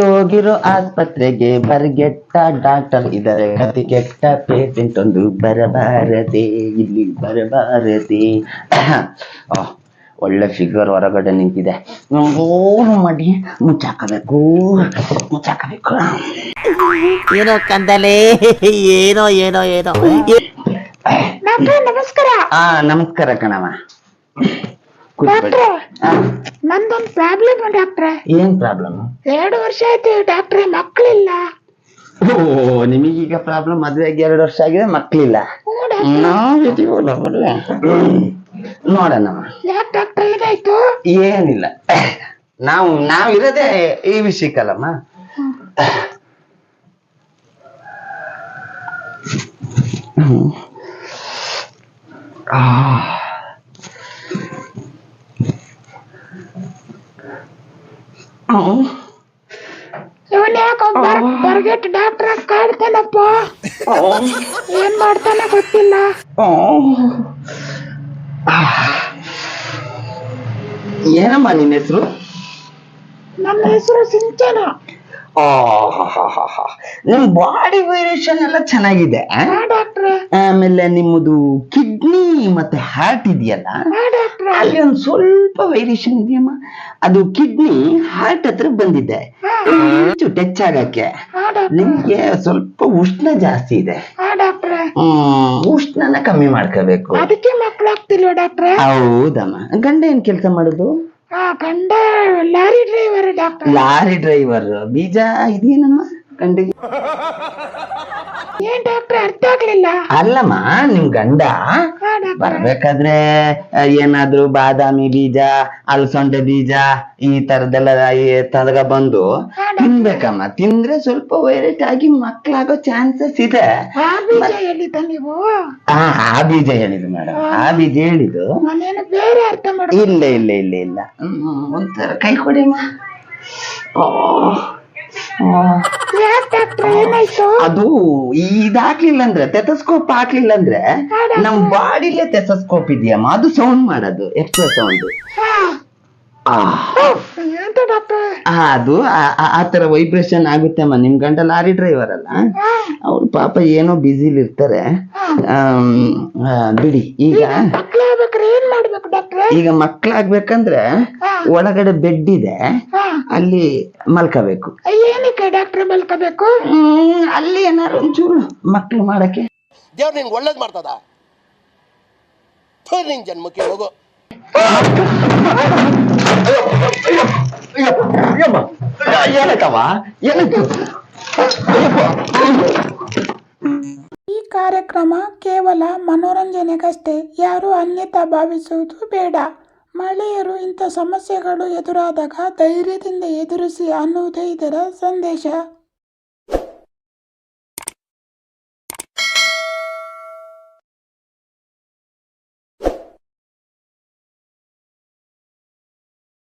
ಕೆಟ್ಟೋಗಿರೋ ಆಸ್ಪತ್ರೆಗೆ ಬರ್ಗೆಟ್ಟ ಡಾಕ್ಟರ್ ಇದರ ಗತಿ ಕೆಟ್ಟ ಪೇಷಂಟ್ ಒಂದು ಬರಬಾರದೆ ಇಲ್ಲಿ ಬರಬಾರದೆ. ಒಳ್ಳೆ ಫಿಗರ್ ಹೊರಗಡೆ ನಿಂತಿದೆ. ಓನು ಮಾಡಿ ಮುಚ್ಚಾಕಬೇಕು. ಮುಚ್ಚಾಕಬೇಕು. ಏನೋ ಕಂದಲೆ ಏನೋ ಏನೋ ಏನೋ. ನಮಸ್ಕಾರ. ಹಾ ನಮಸ್ಕಾರ ಕಣವ ಕೂತ್ಕೊಳ್ಳಿ. ಡಾಕ್ಟ್ರೆ ಆ, ನಂದೊಂದು ಪ್ರಾಬ್ಲಮ್ ಡಾಕ್ಟ್ರೆ ಏನ್ ಪ್ರಾಬ್ಲಮ್ ಎರಡು ವರ್ಷ ಆಯ್ತು ಡಾಕ್ಟ್ರೆ ಮಕ್ಕಳಿಲ್ಲ. ಓ ನಿಮಗೀಗ ಪ್ರಾಬ್ಲಮ್ ಮದ್ವೆಗೆ ಎರಡು ವರ್ಷ ಆಗಿದೆ ಮಕ್ಳಿಲ್ಲ ಹ್ಞೂ ಡಾಕ್ಟ್ರೆ ನಾವಿದೀವಲ್ಲ ನೋಡೋಣಮ್ಮ. ಯಾಕೆ ಡಾಕ್ಟ್ರೆ ಇದಾಯ್ತು? ಏನಿಲ್ಲ. ನಾವು ನಾವಿರೋದೇ ಈ ವಿಷಯಕ್ಕಲ್ಲಮ್ಮ. ಹ್ಮ್. ಆ. ಹ್ಮ್. ಇವನ್ ಯಾಕೆ ಬರ್ಗೆಟ್ ಡಾಕ್ಟ್ರ ಕಾಡ್ತಾನಪ್ಪ ಏನ್ ಮಾಡ್ತಾನೆ ಗೊತ್ತಿಲ್ಲ ಹ್ಮ್. ಆ. ಏನಮ್ಮ ನಿನ್ನ ಹೆಸರು ನನ್ನ ಹೆಸರು ಸಿಂಚನ ನಿಮ್ ಬಾಡಿ ವೇರಿಯೇಷನ್ ಎಲ್ಲ ಚೆನ್ನಾಗಿದೆ ಡಾಕ್ಟ್ರೆ ಆಮೇಲೆ ನಿಮ್ಮದು ಕಿಡ್ನಿ ಮತ್ತೆ ಹಾರ್ಟ್ ಇದೆಯಲ್ಲ? ಅಲ್ಲಿ ಒಂದ್ ಸ್ವಲ್ಪ ವೇರಿಯೇಷನ್ ಇದೆಯಮ್ಮ. ಅದು ಕಿಡ್ನಿ ಹಾರ್ಟ್ ಹತ್ರ ಬಂದಿದೆ. ಟಚ್ ಆಗಕ್ಕೆ. ನಿಮ್ಗೆ ಸ್ವಲ್ಪ ಉಷ್ಣ ಜಾಸ್ತಿ ಇದೆ. ಉಷ್ಣನ ಕಮ್ಮಿ ಮಾಡ್ಕೋಬೇಕು. ಅದಕ್ಕೆ ಡಾಕ್ಟ್ರೆ ಹೌದಮ್ಮ. ಗಂಡ ಏನ್ ಕೆಲಸ ಮಾಡುದು? ಹಾ ಗಂಡ lorry driver doctor lorry driver ಬೀಜ ಇದೇನಮ್ಮ? ಗಂಡಿಗೆ ಏನ್ ಡಾಕ್ಟರ್ ಅರ್ಥ ಆಗ್ಲಿಲ್ಲ. ಅಲ್ಲಮ್ಮ ನಿಮ್ ಗಂಡ ಹಾ ಬರ್ಬೇಕಾದ್ರೆ ಆ, ಏನಾದ್ರು ಬಾದಾಮಿ ಬೀಜ ಅಲಸಂಡೆ ಬೀಜ ಈ ತರದೆಲ್ಲ ತದಗ ಬಂದು ತಿನ್ಬೇಕಮ್ಮ. ತಿಂದ್ರೆ ಸ್ವಲ್ಪ ವೈರೈಟ್ ಆಗಿ ಮಕ್ಕಳಾಗೋ ಚಾನ್ಸಸ್ ಇದೆ. ಆ ಬೀಜ ಹೇಳಿದ್ದ ನೀವು? ಆ ಆ ಬೀಜ ಹೇಳಿದ್ದು ಮೇಡಮ್ ಆ. ಬೀಜ ಹೇಳಿದ್ದು. ನಾನೇನು ಬೇರೆ ಅರ್ಥ ಮಾಡ ಇಲ್ಲ ಇಲ್ಲ ಇಲ್ಲ ಇಲ್ಲ. ಹ್ಮ್, ಒಂಥರ ಕೈ ಕೊಡಿಮ್ಮ ಓ, ಓ. ಯಾಕೆ ಡಾಕ್ಟ್ರೆ ಏನಾಯ್ತು? ಅದು ಇದಾಗ್ಲಿಲ್ಲ ಅಂದ್ರೆ ತೆತಸ್ಕೋಪ್ ಹಾಕ್ಲಿಲ್ಲ ಅಂದ್ರೆ ನಮ್ ಬಾಡಿಲೇ ತೆತಸ್ಕೋಪ್ ಇದೆಯಮ್ಮ. ಅದು ಸೌಂಡ್ ಮಾಡೋದು ಎಕ್ಸ್ಟ್ರಾ ಸೌಂಡ್ ಆ. ಅದು ಆ- ತರ ವೈಬ್ರೇಷನ್ ಆಗುತ್ತೆ ಅಮ್ಮ. ನಿಮ್ ಗಂಡ ಲಾರಿ ಡ್ರೈವರ್ ಅಲ್ಲ? ಅವ್ರ ಪಾಪ ಏನೋ ಬ್ಯುಸಿಲಿ ಇರ್ತಾರೆ. ಬಿಡಿ. ಈಗ ಮಕ್ಳಾಗ್ಬೇಕಾರೆ ಏನ್ ಮಾಡ್ಬೇಕು ಡಾಕ್ಟ್ರೆ? ಈಗ ಮಕ್ಳಾಗ್ಬೇಕಂದ್ರೆ ಹಾ. ಒಳಗಡೆ ಬೆಡ್ ಇದೆ. ಅಲ್ಲಿ ಮಲ್ಕೋಬೇಕು. ಏನಕ್ಕೆ ಡಾಕ್ಟ್ರೆ ಮಲ್ಕೋಬೇಕು? ಹ್ಮ್, ಅಲ್ಲಿ ಏನಾರು ಒಂಚೂರು ಮಕ್ಳು ಮಾಡಕ್ಕೆ. ದೇವ್ರು ನಿನ್ಗೆ ಒಳ್ಳೇದು ಮಾಡ್ತದ? ನಿನ್ ಜನ್ಮಕ್ಕೆ ಹೋಗು. ಏನಕ್ಕೆ? ಈ ಕಾರ್ಯಕ್ರಮ ಕೇವಲ ಮನೋರಂಜನೆಗಷ್ಟೇ ಯಾರು ಅನ್ಯತಾ ಭಾವಿಸುವುದು ಬೇಡ. ಮಹಿಳೆಯರು ಇಂಥ ಸಮಸ್ಯೆಗಳು ಎದುರಾದಾಗ ಧೈರ್ಯದಿಂದ ಎದುರಿಸಿ ಅನ್ನುವುದೇ ಇದರ ಸಂದೇಶ.